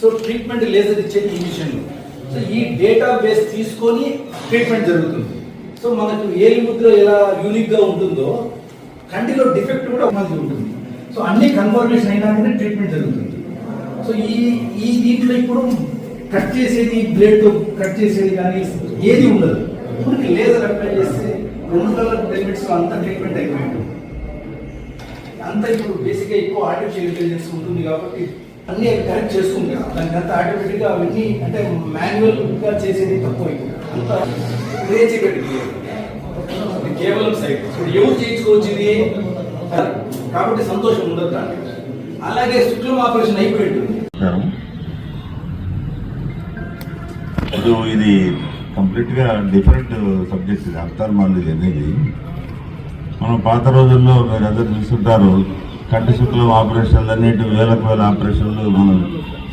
So treatment laser ఇచ్చేది ఈ so ఈ డేటా బేస్ తీసుకొని ట్రీట్మెంట్ జరుగుతుంది. సో మనకు ఏలి ముద్ర ఎలా యూనిక్గా ఉంటుందో కంటిలో డిఫెక్ట్ కూడా మనకి ఉంటుంది. సో అన్ని కన్ఫర్మేషన్ అయినాకనే ట్రీట్మెంట్ జరుగుతుంది. సో ఈ ఈ దీంట్లో ఇప్పుడు కట్ చేసేది బ్లేడ్తో కట్ చేసేది కానీ ఏది ఉండదు. మనకి లేజర్ అప్లై చేస్తే రెండు కలర్ టెన్ అంత అంతా ట్రీట్మెంట్ అయిపోయింది. అంతా ఇప్పుడు బేసిక్గా ఎక్కువ ఆర్టిఫిషియల్ ఇంటెలిజెన్స్ ఉంటుంది కాబట్టి అన్ని కరెక్ట్ చేసుకుంటాం దానికి ఆటోమేటిక్గా ఆటోమేటిక్ అవన్నీ అంటే మాన్యువల్గా చేసేది తక్కువ అంతా కేవలం సైట్ ఇప్పుడు ఎవరు చేయించుకోవచ్చు ఇది? కాబట్టి సంతోషం ఉండదు దాంట్లో అలాగే శుక్లం ఆపరేషన్ అయిపోయింది ఉంటుంది. ఇది కంప్లీట్గా డిఫరెంట్ సబ్జెక్ట్ ఇది. మనది అనేది. మనం పాత రోజుల్లో మీరు అందరు చూస్తుంటారు కంటి ఆపరేషన్లు అన్నిటి వేలకు వేల ఆపరేషన్లు మనం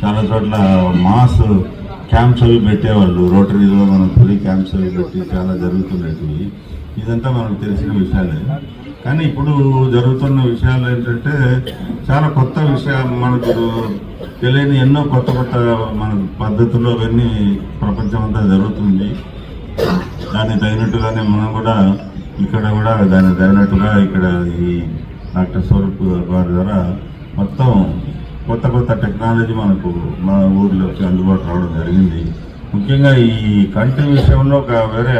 చాలా చోట్ల మాస్ క్యాంప్స్ అవి పెట్టేవాళ్ళు. రోటరీలో మనం ఫ్రీ క్యాంప్స్ అవి పెట్టి చాలా జరుగుతున్నవి ఇదంతా మనకు తెలిసిన విషయాలే. కానీ ఇప్పుడు జరుగుతున్న విషయాలు ఏంటంటే చాలా కొత్త విషయాలు మనకు తెలియని ఎన్నో కొత్త కొత్త మన పద్ధతులు అవన్నీ ప్రపంచం అంతా జరుగుతుంది. దానికి తగినట్టుగానే మనం కూడా ఇక్కడ కూడా దాన్ని తగినట్టుగా ఇక్కడ ఈ డాక్టర్ స్వరూప్ గారి ద్వారా మొత్తం కొత్త కొత్త టెక్నాలజీ మనకు మన ఊర్లోకి అందుబాటు రావడం జరిగింది. ముఖ్యంగా ఈ కంటి విషయంలో ఒక వేరే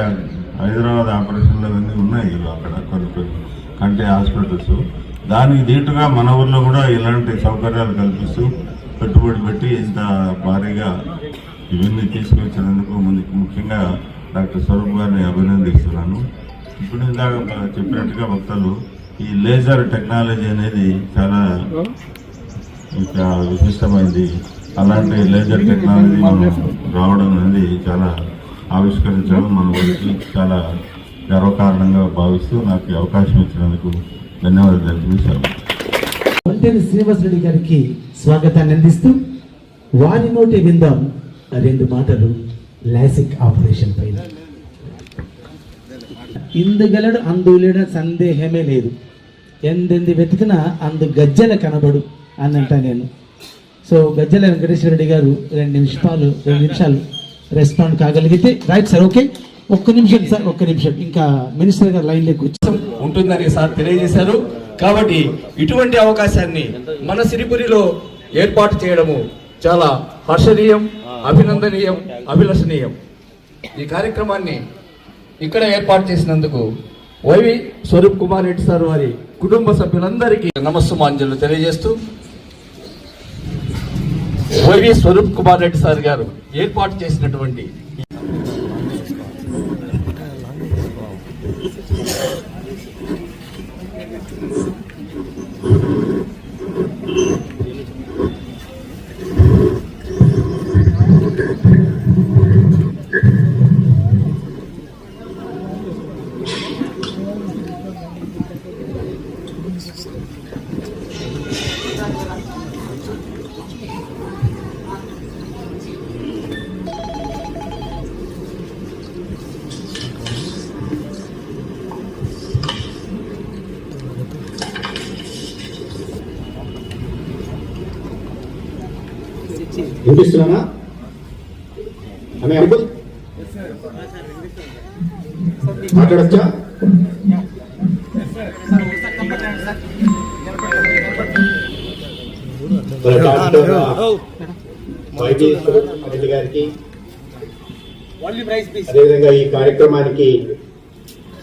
హైదరాబాద్ ఆపరేషన్లు అవన్నీ ఉన్నాయి అక్కడ కొన్ని కొన్ని కంటి హాస్పిటల్స్. దానికి దీటుగా మన ఊర్లో కూడా ఇలాంటి సౌకర్యాలు కల్పిస్తూ పెట్టుబడి పెట్టి ఇంత భారీగా ఇవన్నీ తీసుకొచ్చినందుకు ముందుకు ముఖ్యంగా డాక్టర్ స్వరూప్ గారిని అభినందిస్తున్నాను. ఇప్పుడు ఇందాక చెప్పినట్టుగా భక్తులు ఈ లేజర్ టెక్నాలజీ అనేది చాలా ఇంకా విశిష్టమైంది. అలాంటి లేజర్ టెక్నాలజీ మనం రావడం అనేది చాలా ఆవిష్కరించడం మన ఊరికి చాలా గర్వకారణంగా భావిస్తూ నాకు అవకాశం ఇచ్చినందుకు ధన్యవాదాలు తెలియజేశాను వంటేని శ్రీనివాసరెడ్డి గారికి స్వాగతాన్ని అందిస్తూ వారి నోటి విందాం. రెండు మాటలు లాసిక్ ఆపరేషన్ పైన. ఇందుగలడు అందులేడ సందేహమే లేదు. ఎందెంది వెతికినా అందు గజ్జెల కనబడు అని అంటా నేను. సో గజ్జెల వెంకటేశ్వర రెడ్డి గారు రెండు నిమిషాలు రెండు నిమిషాలు రెస్పాండ్ కాగలిగితే రైట్ సార్ ఓకే. ఒక్క నిమిషం సార్ ఒక్క నిమిషం. ఇంకా మినిస్టర్ గారు లైన్ వచ్చి ఉంటుందని సార్ తెలియజేశారు. కాబట్టి ఇటువంటి అవకాశాన్ని మన సిరిపురిలో ఏర్పాటు చేయడము చాలా హర్షణీయం అభినందనీయం అభిలషణీయం. ఈ కార్యక్రమాన్ని ఇక్కడ ఏర్పాటు చేసినందుకు Y V Swaroop Kumar Reddy sir వారి కుటుంబ సభ్యులందరికీ నమస్సుమాంజలు తెలియజేస్తూ Y V Swaroop Kumar Reddy sir గారు ఏర్పాటు చేసినటువంటి వినిపిస్తున్నానా? ఆమె అంకుల్ మాట్లాడచ్చా? రెడ్డి గారికి అదేవిధంగా ఈ కార్యక్రమానికి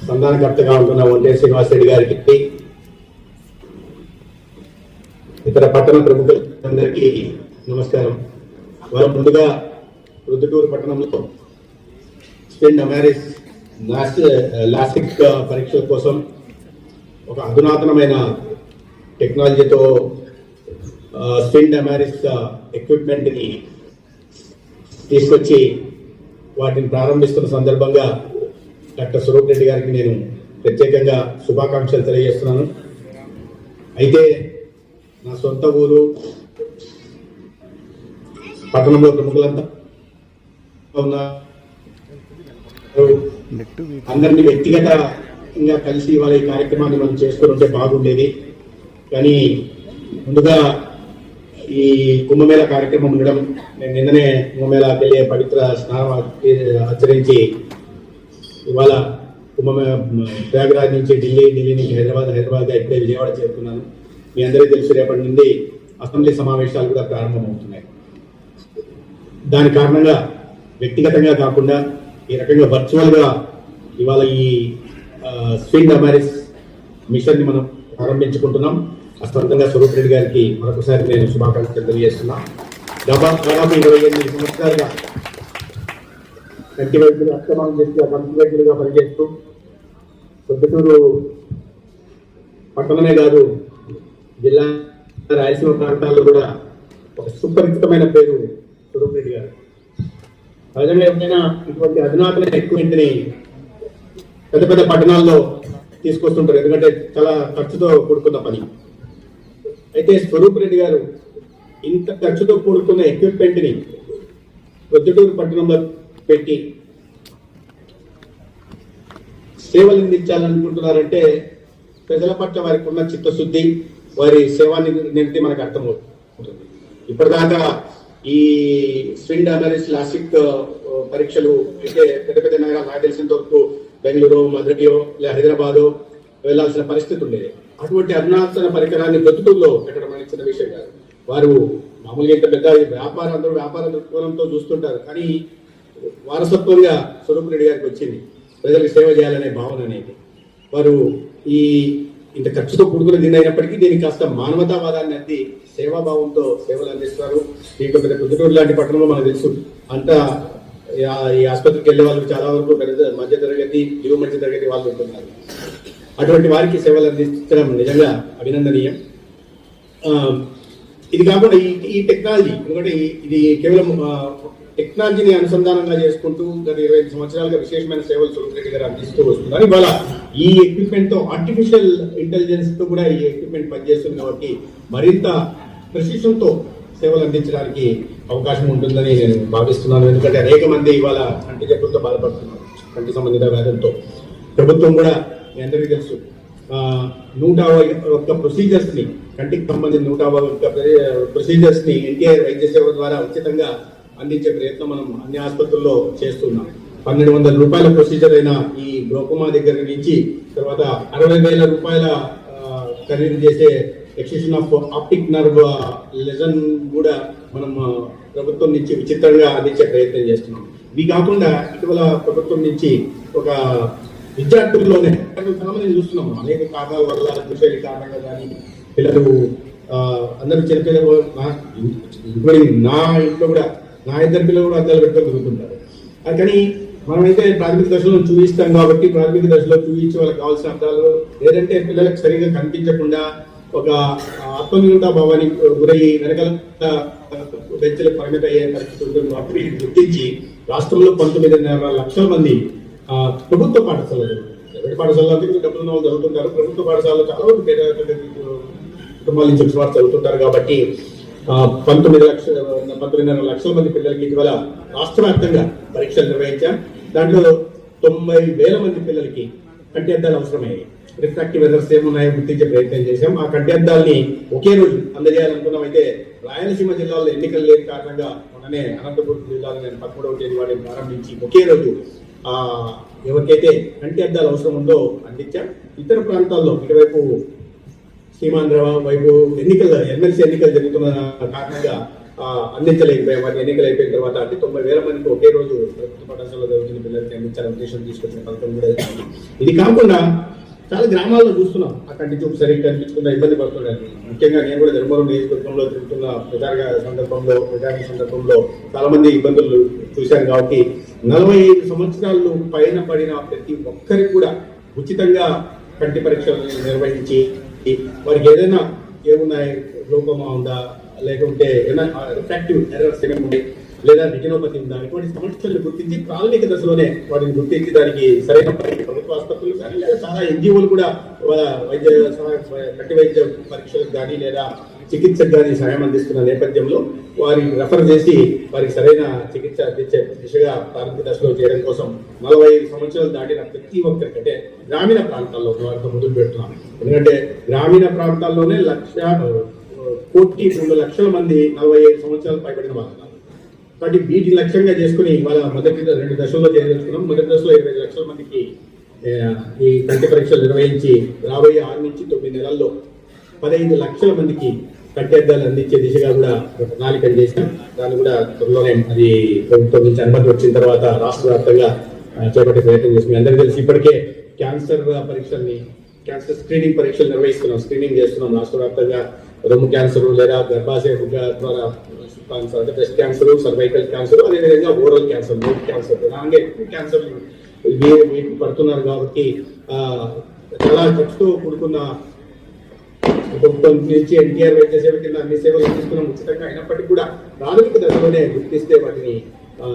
సంధానకర్తగా ఉంటున్న ఒంటే శ్రీనివాసరెడ్డి గారికి ఇతర పట్టణ ప్రముఖులందరికీ నమస్కారం. వారు ముందుగా రుద్దుటూరు పట్టణంలో స్పెండ్ అమారిస్ లాస్టిక్ పరీక్షల కోసం ఒక అధునాతనమైన టెక్నాలజీతో స్పెండ్ అమారిస్ ఎక్విప్మెంట్ని తీసుకొచ్చి వాటిని ప్రారంభిస్తున్న సందర్భంగా డాక్టర్ స్వరూప్ రెడ్డి గారికి నేను ప్రత్యేకంగా శుభాకాంక్షలు తెలియజేస్తున్నాను. అయితే నా సొంత ఊరు పట్టణంలో ప్రముఖులంతా ఉన్నారు అందరినీ వ్యక్తిగతంగా కలిసి ఇవాళ ఈ కార్యక్రమాన్ని మనం చేసుకుంటే ఉంటే బాగుండేది. కానీ ముందుగా ఈ కుంభమేళ కార్యక్రమం ఉండడం నేను నిన్ననే కుంభమేళకి వెళ్ళే పవిత్ర స్నానం ఆచరించి ఇవాళ కుంభమేళ ప్రయాగరాజ్ నుంచి ఢిల్లీ ఢిల్లీ నుంచి హైదరాబాద్ హైదరాబాద్ ఇప్పుడే విజయవాడ చేరుకున్నాను. మీ అందరికీ తెలుసు రేపటి నుండి అసెంబ్లీ సమావేశాలు కూడా ప్రారంభమవుతున్నాయి. దాని కారణంగా వ్యక్తిగతంగా కాకుండా ఈ రకంగా వర్చువల్గా ఇవాళ ఈ స్వీట్ అమారిస్ మిషన్ని మనం ప్రారంభించుకుంటున్నాం. అస్పంతంగా స్వరూప్ రెడ్డి గారికి మరొకసారి నేను శుభాకాంక్షలు తెలియజేస్తున్నా. దాదాపు దాదాపు ఇరవై ఎనిమిది సంవత్సరాలుగా కంటి వైద్యులు అక్రమం చేస్తూ కంటి వైద్యులుగా పనిచేస్తూ పొద్దుటూరు పట్టణమే కాదు జిల్లా రాయలసీమ ప్రాంతాల్లో కూడా ఒక సుపరిచితమైన పేరు రెడ్డి గారు. సహజంగా ఎప్పుడైనా ఇటువంటి అధునాతన ఎక్విప్మెంట్ని పెద్ద పెద్ద పట్టణాల్లో తీసుకొస్తుంటారు. ఎందుకంటే చాలా ఖర్చుతో కూడుకున్న పని. అయితే స్వరూప్ రెడ్డి గారు ఇంత ఖర్చుతో కూడుకున్న ఎక్విప్మెంట్ని ప్రొద్దుటూరు పట్టణంలో పెట్టి సేవలు అందించాలనుకుంటున్నారంటే ప్రజల పట్ల వారికి ఉన్న చిత్తశుద్ధి వారి సేవాన్ని నిమిత్తి మనకు అర్థమవుతుంది. ఇప్పటిదాకా ఈ స్విండ్ అనలిస్ లాసిక్ పరీక్షలు అయితే పెద్ద పెద్ద నగరాలు నాకు తెలిసినంత వరకు బెంగళూరు మధురైయో లేదా హైదరాబాదో వెళ్ళాల్సిన పరిస్థితి ఉండేది. అటువంటి అరుణాచల పరికరాన్ని బ్రతుకుల్లో పెట్టడం అనేది చిన్న విషయం కాదు. వారు మామూలుగా ఇంత పెద్ద వ్యాపారం అందరూ వ్యాపార దృక్కోణంతో చూస్తుంటారు. కానీ వారసత్వంగా స్వరూప్ రెడ్డి గారికి వచ్చింది. ప్రజలకు సేవ చేయాలనే భావన అనేది. వారు ఈ ఇంత ఖర్చుతో కూడుకున్న దీని అయినప్పటికీ దీనికి కాస్త మానవతావాదాన్ని అంది సేవాభావంతో సేవలు అందిస్తారు. దీంట్లో పెద్ద కుదుటూరు లాంటి పట్టణంలో మనకు తెలుసు. అంతా ఈ ఆసుపత్రికి వెళ్ళే వాళ్ళు చాలా వరకు పెద్ద మధ్య తరగతి దిగువ మధ్య తరగతి వాళ్ళు ఉంటున్నారు. అటువంటి వారికి సేవలు అందించడం నిజంగా అభినందనీయం. ఇది కాకుండా ఈ ఈ టెక్నాలజీ ఎందుకంటే ఇది కేవలం టెక్నాలజీని అనుసంధానంగా చేసుకుంటూ గత ఇరవై ఐదు సంవత్సరాలుగా విశేషమైన సేవలు సురేష్ రెడ్డి గారు అందిస్తూ వస్తున్నారు. ఇవాళ ఈ ఎక్విప్మెంట్తో ఆర్టిఫిషియల్ ఇంటెలిజెన్స్తో కూడా ఈ ఎక్విప్మెంట్ పనిచేస్తుంది కాబట్టి మరింత precision సేవలు అందించడానికి అవకాశం ఉంటుందని నేను భావిస్తున్నాను. ఎందుకంటే అనేక మంది ఇవాళ కంటి జబ్బులతో బాధపడుతున్నారు. కంటి సంబంధిత వ్యాధులతో. ప్రభుత్వం కూడా మీ అందరికీ తెలుసు. నూట ఒక్క ప్రొసీజర్స్ని కంటికి సంబంధించిన నూట ఒక్క ప్రొసీజర్స్ని ఎన్టీఆర్ వైద్య సేవ ద్వారా ఉచితంగా అందించే ప్రయత్నం మనం అన్ని ఆసుపత్రుల్లో చేస్తున్నాం. పన్నెండు వందల రూపాయల ప్రొసీజర్ అయిన ఈ గ్లోకోమా దగ్గర నుంచి తర్వాత అరవై వేల రూపాయల ఖరీదు చేసే excision of optic nerve lesion కూడా మనం ప్రభుత్వం నుంచి విచిత్రంగా అందించే ప్రయత్నం చేస్తున్నాం. ఇవి కాకుండా ఇటీవల ప్రభుత్వం నుంచి ఒక విద్యార్థుల్లోనే చాలా చూస్తున్నాం. అనేక కారణాల వల్ల కృషి కారణంగా కానీ పిల్లలు అందరూ చనిపోయిన నా ఇంక్లూడింగ్ నా ఇంట్లో కూడా నా ఇద్దరు పిల్లలు కూడా అద్దాలు పెట్టుకొని తిరుగుతుంటారు. కానీ మనమైతే ప్రాథమిక దశలో చూపిస్తాం కాబట్టి ప్రాథమిక దశలో చూపించి వాళ్ళకి కావాల్సిన అర్థాలు లేదంటే పిల్లలకు సరిగా కనిపించకుండా ఒక ఆత్మనిర్భర భావానికి గురయ్యి వెనకాల బెంచ్లకు పరిమిత అయ్యే పరిస్థితి ఉంటుంది గుర్తించి రాష్ట్రంలో పంతొమ్మిదిన్నర లక్షల మంది ప్రభుత్వ పాఠశాలలు ప్రైవేట్ పాఠశాలలో డబ్బులు ఉన్న వాళ్ళు చదువుతుంటారు. ప్రభుత్వ పాఠశాలలో చాలా మంది పేద కుటుంబాల నుంచి వచ్చిన వారు చదువుతుంటారు కాబట్టి పంతొమ్మిది లక్షల పంతొమ్మిదిన్నర లక్షల మంది పిల్లలకి ఇటీవల రాష్ట్ర వ్యాప్తంగా పరీక్షలు నిర్వహించాం. దాంట్లో తొంభై వేల మంది పిల్లలకి కంటి అద్దాలు అవసరమయ్యాయి. రిఫ్రాక్టివ్ ఎర్రర్స్ ఏమున్నాయో గుర్తించే ప్రయత్నం చేశాం. ఆ కంటి అద్దాలని ఒకే రోజు అందజేయాలనుకున్నాం. అయితే రాయలసీమ జిల్లాలో ఎన్నికలు లేని కారణంగా మొన్ననే అనంతపురం జిల్లాలో నేను పదమూడవ తేదీ వాటిని ప్రారంభించి ఒకే రోజు ఎవరికైతే కంటి అద్దాలు అవసరం ఉందో అందించాం. ఇతర ప్రాంతాల్లో ఇటువైపు సీమాంధ్ర వైపు ఎన్నికలు ఎమ్మెల్సీ ఎన్నికలు జరుగుతున్న కారణంగా ఆ, అందించలేకపోయాం. వాటి ఎన్నికలు అయిపోయిన తర్వాత అంటే తొంభై వేల మందికి ఒకే రోజు ప్రభుత్వ పాఠశాలలో చదువుతున్న పిల్లలకి అందించాలని ఉద్దేశం తీసుకొచ్చిన పథకం కూడా ఇది. కాకుండా చాలా గ్రామాల్లో చూస్తున్నాం. అక్కడి చూపు సరిగ్గా కనిపించకుండా ఇబ్బంది పడుతున్నారు. ముఖ్యంగా నేను కూడా ధర్మవరం నియోజకవర్గంలో తిరుగుతున్న ప్రచార సందర్భంలో ప్రచార సందర్భంలో చాలా మంది ఇబ్బందులు చూశాను కాబట్టి నలభై ఐదు సంవత్సరాలు పైన పడిన ప్రతి ఒక్కరికి కూడా ఉచితంగా కంటి పరీక్షలు నిర్వహించి వారికి ఏదైనా ఏమున్నాయి గ్లోకోమా ఉందా? లేకుంటే ఏమైనా రిఫ్రాక్టివ్ ఎర్రర్స్ ఏమైనా ఉన్నాయి లేదా రెటినోపతి ఉందా? ఇటువంటి సమస్యలు గుర్తించి ప్రాథమిక దశలోనే వాటిని గుర్తించి దానికి సరైన ప్రభుత్వ ఆసుపత్రులు కానీ లేదా చాలా ఎన్జిఓలు కూడా వాళ్ళ వైద్య సహాయ కంటి వైద్య పరీక్షలకు కానీ లేదా చికిత్సకు కానీ సహాయం అందిస్తున్న నేపథ్యంలో వారిని రెఫర్ చేసి వారికి సరైన చికిత్స అందించే దిశగా ప్రారంభ దశలో చేయడం కోసం నలభై ఐదు సంవత్సరాలు దాటిన ప్రతి ఒక్కరికంటే గ్రామీణ ప్రాంతాల్లో వారితో మొదలు పెడుతున్నాం ఎందుకంటే గ్రామీణ ప్రాంతాల్లోనే లక్ష కోటి రెండు లక్షల మంది నలభై ఐదు సంవత్సరాలు పైబడిన వాళ్ళు కాబట్టి వీటిని లక్ష్యంగా చేసుకుని వాళ్ళ మొదటి రెండు దశల్లో చేయదలుచుకున్నాం. మొదటి దశలో ఇరవై లక్షల మందికి ఈ కంటి పరీక్షలు నిర్వహించి రాబోయే ఆరు నుంచి తొమ్మిది నెలల్లో పదహైదు లక్షల మందికి కట్టేద్దాలు అందించే దిశగా కూడా ప్రణాళిక చేశాం. దాన్ని కూడా త్వరలోనే అది ప్రభుత్వం నుంచి అనుమతి వచ్చిన తర్వాత రాష్ట్ర వ్యాప్తంగా చేపట్టే ప్రయత్నం చేస్తున్నాం. అందరికీ తెలిసి ఇప్పటికే క్యాన్సర్ పరీక్షల్ని క్యాన్సర్ స్క్రీనింగ్ పరీక్షలు నిర్వహిస్తున్నాం స్క్రీనింగ్ చేస్తున్నాం. రాష్ట్ర వ్యాప్తంగా రొమ్ము క్యాన్సర్ లేదా గర్భాశయ ద్వారా క్యాన్సర్ అంటే బ్రెస్ట్ క్యాన్సర్ సర్వైకల్ క్యాన్సర్ అదేవిధంగా ఓరల్ క్యాన్సర్ నోట్ క్యాన్సర్ ప్రధానంగా ఎక్కువ క్యాన్సర్ మీరు పడుతున్నారు కాబట్టి చాలా ఖర్చుతో కూడుకున్న ప్రభుత్వం నుంచి ఎన్టీఆర్ వైద్య సేవ కింద అన్ని సేవలు అందిస్తున్నాం ఉచితంగా అయినప్పటికీ కూడా ప్రాథమిక దశలోనే గుర్తిస్తే వాటిని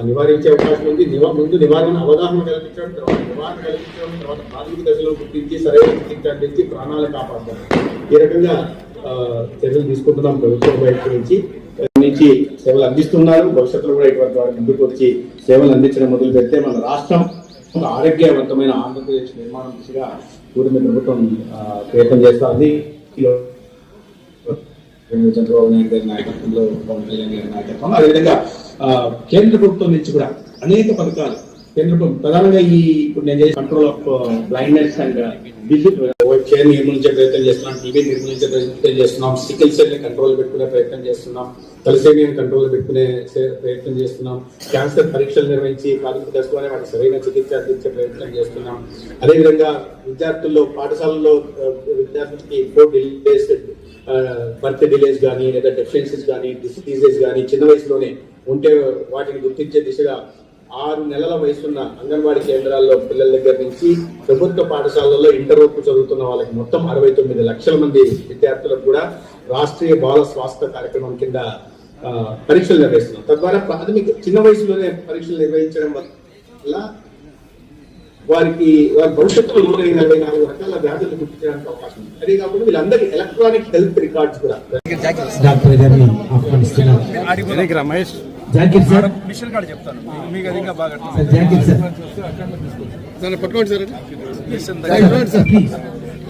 నివారించే అవకాశం ఉంది. నివా ముందు నివారణ అవగాహన కల్పించడం తర్వాత నివారణ కల్పించడం తర్వాత ప్రాథమిక దశలో గుర్తించి సరైన చికిత్స అందించి ప్రాణాలు కాపాడతాం ఈ రకంగా చర్యలు తీసుకుంటున్నాం ప్రభుత్వం వైపు నుంచి. నుంచి సేవలు అందిస్తున్నారు. భవిష్యత్తులో కూడా ఇటువంటి వారి ముందుకు వచ్చి సేవలు అందించడం మొదలు పెడితే మన రాష్ట్రం ఆరోగ్యవంతమైన ఆంధ్రప్రదేశ్ నిర్మాణం దిశగా కూటమి ప్రభుత్వం ప్రయత్నం చేస్తుంది. చంద్రబాబు నాయుడు గారి నాయకత్వంలో పవన్ కళ్యాణ్ గారి నాయకత్వంలో. అదేవిధంగా కేంద్ర ప్రభుత్వం నుంచి కూడా అనేక పథకాలు కేంద్ర ప్రధానంగా ఈ ఇప్పుడు నేను చేసే కంట్రోల్ ఆఫ్ బ్లైండ్నెస్ అండ్ డిజిట్ చైర్ నిర్మూలించే ప్రయత్నం చేస్తున్నాం టీబీ నిర్మూలించే ప్రయత్నం చేస్తున్నాం సికిల్ సెల్ని కంట్రోల్ పెట్టుకునే ప్రయత్నం చేస్తున్నాం తలసేమియం కంట్రోల్ పెట్టుకునే ప్రయత్నం చేస్తున్నాం క్యాన్సర్ పరీక్షలు నిర్వహించి ప్రాథమిక దశలోనే వాటికి సరైన చికిత్స అందించే ప్రయత్నం చేస్తున్నాం. అదేవిధంగా విద్యార్థుల్లో పాఠశాలలో uh, విద్యార్థులకి ఫోర్ డిలేస్ బర్త్ డిలేస్ కానీ లేదా డెఫిషియన్సీస్ కానీ డిసీజెస్ కానీ చిన్న వయసులోనే ఉంటే వాటిని గుర్తించే దిశగా ఆరు నెలల వయసున్న అంగన్వాడీ కేంద్రాల్లో పిల్లల దగ్గర నుంచి ప్రభుత్వ పాఠశాలల్లో ఇంటర్ వరకు చదువుతున్న వాళ్ళకి మొత్తం అరవై తొమ్మిది లక్షల మంది విద్యార్థులకు కూడా రాష్ట్రీయ బాల స్వాస్థ్య కార్యక్రమం కింద పరీక్షలు నిర్వహిస్తున్నాం. తద్వారా ప్రాథమిక చిన్న వయసులోనే పరీక్షలు నిర్వహించడం వల్ల వారికి వారి భవిష్యత్తులో నూట నలభై నాలుగు రకాల వ్యాధులు గుర్తించడానికి అవకాశం ఉంది. అదే కాకుండా వీళ్ళందరి ఎలక్ట్రానిక్ హెల్త్ రికార్డ్స్ కూడా. డాక్టర్ గారిని ఆహ్వానిస్తున్నారు జాకిర్ సార్. మిషన్ కార్డు చెప్తాను. మీకు అది ఇంకా బాగా సార్ జాకిర్ సార్. సార్ పట్టుకోండి sir machine sir please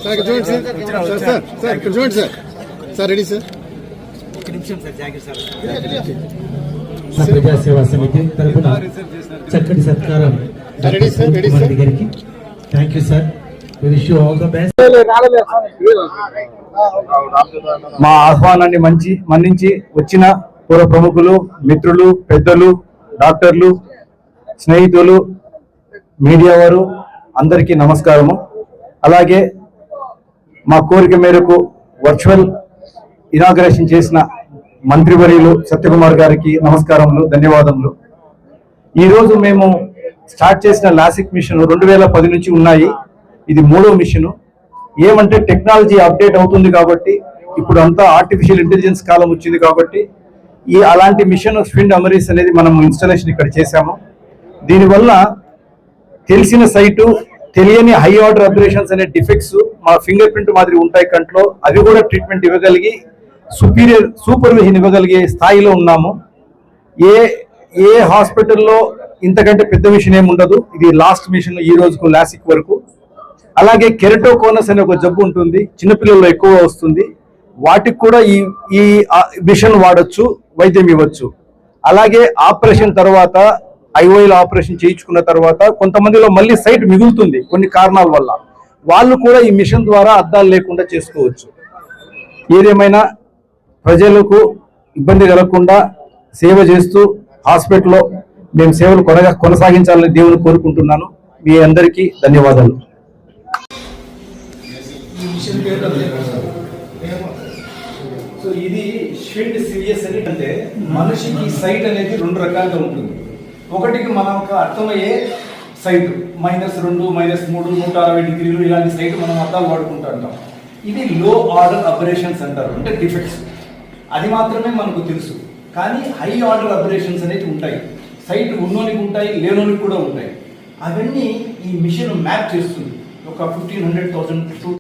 sir ఇక్కడ చూడండి సార్. సార్ సార్ సార్ ఇక్కడ చూడండి sir. Sir ready sir. Sir ప్రజాసేవా సమితి తరఫున చక్కటి సత్కారం గారికి. Thank you sir wish you all the best మా ఆహ్వానాన్ని మంచి మన్నించి వచ్చిన పూర్వ ప్రముఖులు మిత్రులు పెద్దలు డాక్టర్లు స్నేహితులు మీడియా వారు అందరికీ నమస్కారము. అలాగే మా కోరిక మేరకు వర్చువల్ ఇనాగ్రేషన్ చేసిన మంత్రివర్యులు సత్యకుమార్ గారికి నమస్కారములు ధన్యవాదములు. ఈరోజు మేము స్టార్ట్ చేసిన లాసిక్ మిషన్ రెండు వేల పది నుంచి ఉన్నాయి. ఇది మూడో మిషను. ఏమంటే టెక్నాలజీ అప్డేట్ అవుతుంది కాబట్టి ఇప్పుడు అంతా ఆర్టిఫిషియల్ ఇంటెలిజెన్స్ కాలం వచ్చింది కాబట్టి ఈ అలాంటి మిషన్ స్విండ్ అమరీస్ అనేది మనం ఇన్స్టాలేషన్ ఇక్కడ చేశాము. దీనివల్ల తెలిసిన సైటు తెలియని హై ఆర్డర్ అబ్రేషన్స్ అనే డిఫెక్ట్స్ మా ఫింగర్ ప్రింట్ మాదిరి ఉంటాయి కంట్లో. అవి కూడా ట్రీట్మెంట్ ఇవ్వగలిగి సుపీరియర్ సూపర్విజన్ ఇవ్వగలిగే స్థాయిలో ఉన్నాము. ఏ ఏ హాస్పిటల్లో ఇంతకంటే పెద్ద మిషన్ ఏమి ఉండదు. ఇది లాస్ట్ మిషన్ ఈ రోజుకు లాసిక్ వరకు. అలాగే కెరటోకోనస్ అనే ఒక జబ్బు ఉంటుంది. చిన్నపిల్లల్లో ఎక్కువ వస్తుంది. వాటికి కూడా ఈ ఈ మిషన్ వాడచ్చు వైద్యం ఇవ్వచ్చు. అలాగే ఆపరేషన్ తర్వాత ఐఓఎల్ ఆపరేషన్ చేయించుకున్న తర్వాత కొంతమందిలో మళ్ళీ సైట్ మిగులుతుంది కొన్ని కారణాల వల్ల. వాళ్ళు కూడా ఈ మిషన్ ద్వారా అద్దాలు లేకుండా చేసుకోవచ్చు. ఏదేమైనా ప్రజలకు ఇబ్బంది కలగకుండా సేవ చేస్తూ హాస్పిటల్లో మేము సేవలు కొనగా కొనసాగించాలని దేవుని కోరుకుంటున్నాను. మీ అందరికీ ధన్యవాదాలు. సో ఇది షెడ్ సిరియస్ అని అంటే మనిషికి సైట్ అనేది రెండు రకాలుగా ఉంటుంది. ఒకటికి మనకు అర్థమయ్యే సైట్ మైనస్ రెండు మైనస్ మూడు నూట అరవై డిగ్రీలు ఇలాంటి సైట్ మనం అర్థాలు వాడుకుంటూ ఉంటాం. ఇది లో ఆర్డర్ అబరేషన్స్ అంటారు అంటే డిఫెక్ట్స్ అది మాత్రమే మనకు తెలుసు. కానీ హై ఆర్డర్ అబరేషన్స్ అనేవి ఉంటాయి. సైట్ ఉన్నోనికి ఉంటాయి లేనోనికి కూడా ఉంటాయి. అవన్నీ ఈ మిషన్ మ్యాప్ చేస్తుంది. ఒక ఫిఫ్టీన్ హండ్రెడ్ థౌసండ్